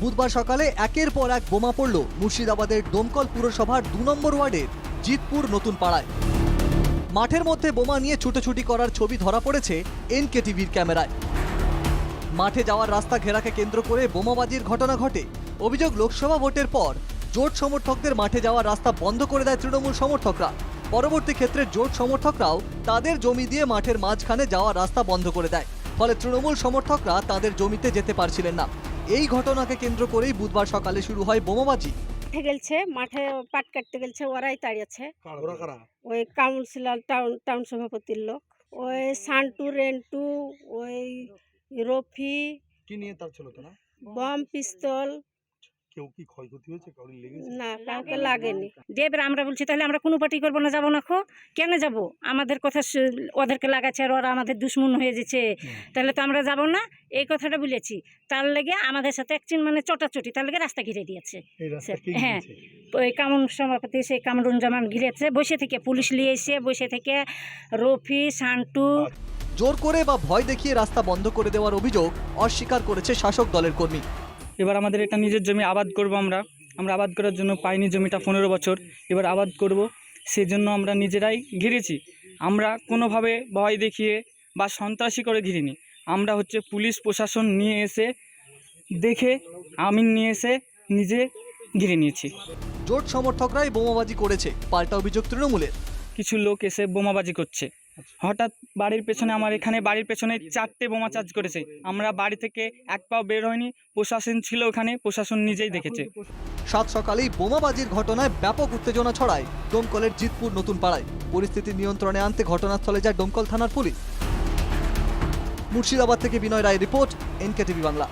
বুধবার সকালে একের পর এক বোমা পড়ল মুর্শিদাবাদের ডোমকল পুরসভার দু নম্বর ওয়ার্ডের জিতপুর নতুন পাড়ায় মাঠের মধ্যে বোমা নিয়ে ছুটোছুটি করার ছবি ধরা পড়েছে এনকে টিভির ক্যামেরায়। মাঠে যাওয়ার রাস্তা ঘেরাকে কেন্দ্র করে বোমাবাজির ঘটনা ঘটে। অভিযোগ লোকসভা ভোটের পর জোট সমর্থকদের মাঠে যাওয়ার রাস্তা বন্ধ করে দেয় তৃণমূল সমর্থকরা। পরবর্তী ক্ষেত্রে জোট সমর্থকরাও তাদের জমি দিয়ে মাঠের মাঝখানে যাওয়ার রাস্তা বন্ধ করে দেয়। ফলে তৃণমূল সমর্থকরা তাদের জমিতে যেতে পারছিলেন না। এই ঘটনাকে কেন্দ্র করেই বুধবার সকালে শুরু হয় বোমাবাজি। মাঠে গেলছে মাঠে পাট কাটতে গেলছে ওরাই তাড়িয়েছে ওরা ওই কাউন্সিলর টাউন টাউন সভাপতির লোক। ওই সান্টু রেন্টু ওই রফি কি নিয়ে তার ছিল না? বম পিস্তল কেউ কি ক্ষয়ক্ষতি হয়েছে? কাউরি লেগেছে? না কাউকে লাগেনি। দিয়ে এবার আমরা বলছি তাহলে আমরা কোনো পার্টি করব না যাব না খো। কেন যাব? আমাদের কথা ওদেরকে লাগাচ্ছে আর ওরা আমাদের দুশ্মন হয়ে যেছে তাহলে তো আমরা যাব না। এই কথাটা বলেছি। তার লেগে আমাদের সাথে একচিন মানে চটাচটি তার লেগে রাস্তা ঘিরে দিয়েছে। হ্যাঁ। ওই কামরুন সভাপতি সেই কামরুন জামান ঘিরেছে। বসে থেকে পুলিশ নিয়ে এসে বসে থেকে রফি সান্টু জোর করে বা ভয় দেখিয়ে রাস্তা বন্ধ করে দেওয়ার অভিযোগ অস্বীকার করেছে শাসক দলের কর্মী। এবার আমাদের এটা নিজের জমি আবাদ করব আমরা। আমরা আবাদ করার জন্য পাইনি জমিটা পনেরো বছর। এবার আবাদ করব সেজন্য আমরা নিজেরাই ঘিরেছি। আমরা কোনোভাবে ভয় দেখিয়ে বা সন্ত্রাসী করে ঘিরিনি। আমরা হচ্ছে পুলিশ প্রশাসন নিয়ে এসে দেখে আমিন নিয়ে এসে নিজে ঘিরে নিয়েছি। জোট সমর্থকরাই বোমাবাজি করেছে পাল্টা অভিযোগ তৃণমূলের। কিছু লোক এসে বোমাবাজি করছে। হঠাৎ বাড়ির পেছনে আমার এখানে বাড়ির পেছনে চারটে বোমা চার্জ করেছে। আমরা বাড়ি থেকে এক পাও বের হয়নি, প্রশাসন ছিল ওখানে, প্রশাসন নিজেই দেখেছে। সাত সকালেই বোমাবাজির ঘটনায় ব্যাপক উত্তেজনা ছড়ায় ডোমকলের জিতপুর নতুন পাড়ায়। পরিস্থিতি নিয়ন্ত্রণে আনতে ঘটনাস্থলে যায় ডোমকল থানার পুলিশ। মুর্শিদাবাদ থেকে বিনয় রায় রিপোর্ট, এনকেটিভি বাংলা।